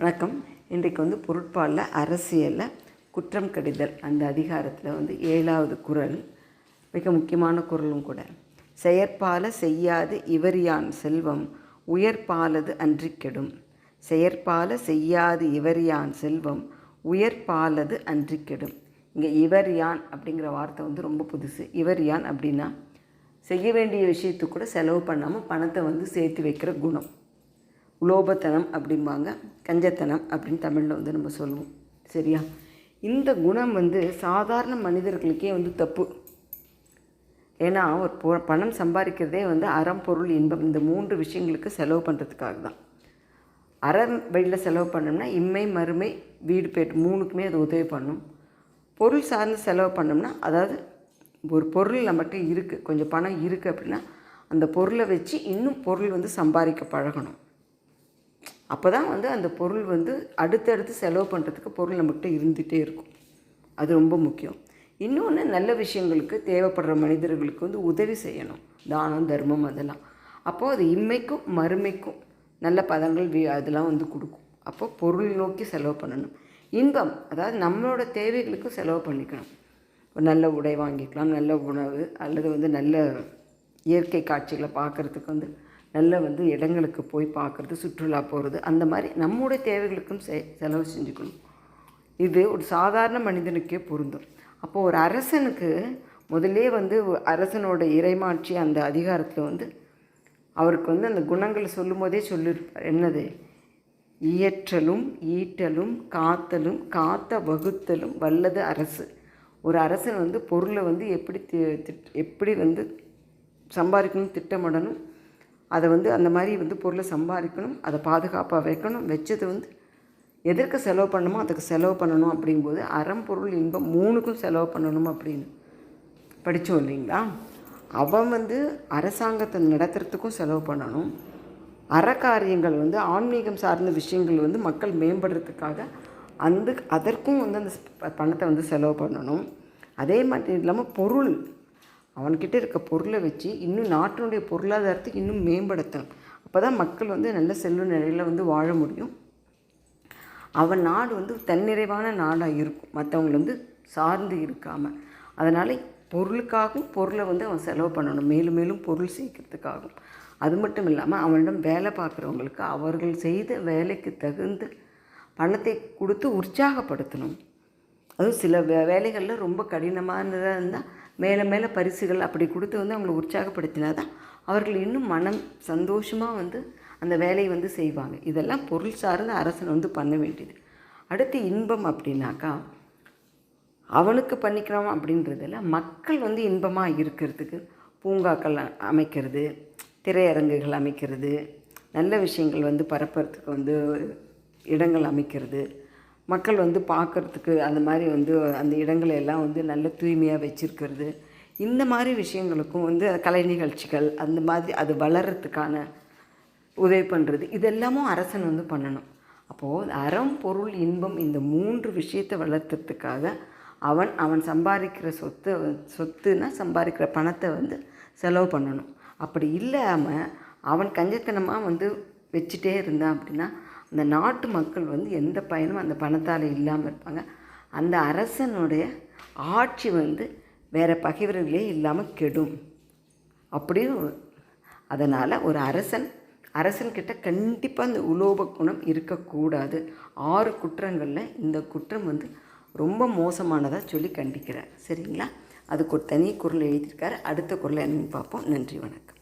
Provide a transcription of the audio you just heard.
வணக்கம். இன்றைக்கு வந்து பொருட்பாலில் அரசியலில் குற்றம் கடிதல் அந்த அதிகாரத்தில் வந்து ஏழாவது குறள் மிக முக்கியமான குரலும் கூட. செயற்பால செய்யாது இவரியான் செல்வம் உயர்பாலது அன்றி கெடும். செயற்பால செய்யாது இவரியான் செல்வம் உயர்பாலது அன்றி கெடும். இங்கே இவர் யான் அப்படிங்கிற வார்த்தை வந்து ரொம்ப புதுசு. இவர் யான் அப்படின்னா செய்ய வேண்டிய விஷயத்துக்கு கூட செலவு பண்ணாமல் பணத்தை வந்து சேர்த்து வைக்கிற குணம். உலோபத்தனம் அப்படிம்பாங்க கஞ்சத்தனம் அப்படின்னு தமிழில் வந்து நம்ம சொல்லுவோம். சரியா? இந்த குணம் வந்து சாதாரண மனிதர்களுக்கே வந்து தப்பு. ஏன்னா ஒரு பொ பணம் சம்பாதிக்கிறதே வந்து அறம் பொருள் இன்பம் இந்த மூன்று விஷயங்களுக்கு செலவு பண்ணுறதுக்காக தான். அறம் வழியில் செலவு பண்ணோம்னா இம்மை மறுமை வீடு பேட்டு மூணுக்குமே அது உதவி பண்ணும். பொருள் சார்ந்து செலவு பண்ணோம்னா அதாவது ஒரு பொருள் நம்மகிட்ட இருக்குது கொஞ்சம் பணம் இருக்குது அப்படின்னா அந்த பொருளை வச்சு இன்னும் பொருள் வந்து சம்பாதிக்க பழகணும். அப்போ தான் வந்து அந்த பொருள் வந்து அடுத்தடுத்து செலவு பண்ணுறதுக்கு பொருள் நம்மகிட்ட இருந்துகிட்டே இருக்கும். அது ரொம்ப முக்கியம். இன்னொன்று நல்ல விஷயங்களுக்கு தேவைப்படுற மனிதர்களுக்கு வந்து உதவி செய்யணும். தானம் தர்மம் அதெல்லாம். அப்போது அது இம்மைக்கும் மறுமைக்கும் நல்ல பதங்கள் வி அதெல்லாம் வந்து கொடுக்கும். அப்போது பொருள் நோக்கி செலவு பண்ணணும். இன்பம் அதாவது நம்மளோட தேவைகளுக்கும் செலவு பண்ணிக்கணும். ஒரு நல்ல உடை வாங்கிக்கலாம் நல்ல உணவு அல்லது வந்து நல்ல இயற்கை காட்சிகளை பார்க்குறதுக்கு வந்து நல்ல வந்து இடங்களுக்கு போய் பார்க்குறது சுற்றுலா போகிறது அந்த மாதிரி நம்முடைய தேவைகளுக்கும் செ செலவு செஞ்சுக்கணும். இது ஒரு சாதாரண மனிதனுக்கே பொருந்தும். அப்போது ஒரு அரசனுக்கு முதலே வந்து அரசனோட இறைமாட்சி அந்த அதிகாரத்தில் வந்து அவருக்கு வந்து அந்த குணங்களை சொல்லும் போதே சொல்லியிருப்பார் என்னது? இயற்றலும் ஈட்டலும் காத்தலும் காத்த வகுத்தலும் வல்லது அரசு. ஒரு அரசன் வந்து பொருளை வந்து எப்படி எப்படி வந்து சம்பாதிக்கணும் திட்டமிடணும் அதை வந்து அந்த மாதிரி வந்து பொருளை சம்பாதிக்கணும் அதை பாதுகாப்பாக வைக்கணும் வச்சது வந்து எதற்கு செலவு பண்ணணுமோ அதுக்கு செலவு பண்ணணும் அப்படிங்கும்போது அறம் பொருள் இன்பம் மூணுக்கும் செலவு பண்ணணும் அப்படின்னு படித்தோம் இல்லைங்களா? அவன் வந்து அரசாங்கத்தை நடத்துறதுக்கும் செலவு பண்ணணும். அறக்காரியங்கள் வந்து ஆன்மீகம் சார்ந்த விஷயங்கள் வந்து மக்கள் மேம்படுறதுக்காக அந்த அதற்கும் வந்து அந்த பணத்தை வந்து செலவு பண்ணணும். அதே மாதிரி இல்லாமல் பொருள் அவன்கிட்ட இருக்க பொருளை வச்சு இன்னும் நாட்டினுடைய பொருளாதாரத்தை இன்னும் மேம்படுத்தணும். அப்போ தான் மக்கள் வந்து நல்ல செல்வ நிலையில் வந்து வாழ முடியும். அவன் நாடு வந்து தன்னிறைவான நாடாக இருக்கும். மற்றவங்களை வந்து சார்ந்து இருக்காமல் அதனால் பொருளுக்காகவும் பொருளை வந்து அவன் செலவு பண்ணணும். மேலும் மேலும் பொருள் சேர்க்கறதுக்காகவும் அது மட்டும் இல்லாமல் அவனிடம் வேலை பார்க்குறவங்களுக்கு அவர்கள் செய்த வேலைக்கு தகுந்த பணத்தை கொடுத்து உற்சாகப்படுத்தணும். அதுவும் சில வே வேலைகளில் ரொம்ப கடினமானதாக இருந்தால் மேலே மேலே பரிசுகள் அப்படி கொடுத்து வந்து அவங்களை உற்சாகப்படுத்தினா தான் அவர்கள் இன்னும் மனம் சந்தோஷமாக வந்து அந்த வேலையை வந்து செய்வாங்க. இதெல்லாம் பொருள் சார்ந்த அரசன் வந்து பண்ண வேண்டியது. அடுத்து இன்பம் அப்படின்னாக்கா அவனுக்கு பண்ணிக்கிறோம் அப்படின்றதில் மக்கள் வந்து இன்பமாக இருக்கிறதுக்கு பூங்காக்கள் அமைக்கிறது திரையரங்குகள் அமைக்கிறது நல்ல விஷயங்கள் வந்து பரப்புறதுக்கு வந்து இடங்கள் அமைக்கிறது மக்கள் வந்து பார்க்குறதுக்கு அந்த மாதிரி வந்து அந்த இடங்களை எல்லாம் வந்து நல்ல தூய்மையாக வச்சுருக்கிறது. இந்த மாதிரி விஷயங்களுக்கும் வந்து கலை நிகழ்ச்சிகள் அந்த மாதிரி அது வளர்கிறதுக்கான உதவி பண்ணுறது இதெல்லாமும் அரசன் வந்து பண்ணணும். அப்போது அறம் பொருள் இன்பம் இந்த மூன்று விஷயத்தை வளர்த்துறதுக்காக அவன் அவன் சம்பாதிக்கிற சொத்தை சொத்துனா சம்பாதிக்கிற பணத்தை வந்து செலவு பண்ணணும். அப்படி இல்லாமல் அவன் கஞ்சத்தனமாக வந்து வச்சுட்டே இருந்தான் அப்படின்னா அந்த நாட்டு மக்கள் வந்து எந்த பயனும் அந்த பணத்தால் இல்லாமல் இருப்பாங்க. அந்த அரசனுடைய ஆட்சி வந்து வேறு பகைவர்களே இல்லாமல் கெடும். அப்படியும் அதனால் ஒரு அரசன் அரசன்கிட்ட கண்டிப்பாக அந்த உலோப குணம் இருக்கக்கூடாது ஆறு குற்றங்களில் இந்த குற்றம் வந்து ரொம்ப மோசமானதாக சொல்லி கண்டிக்கிறார். சரிங்களா? அதுக்கு ஒரு தனி குரல் எழுதியிருக்காரு. அடுத்த குரல் என்னன்னு பார்ப்போம். நன்றி வணக்கம்.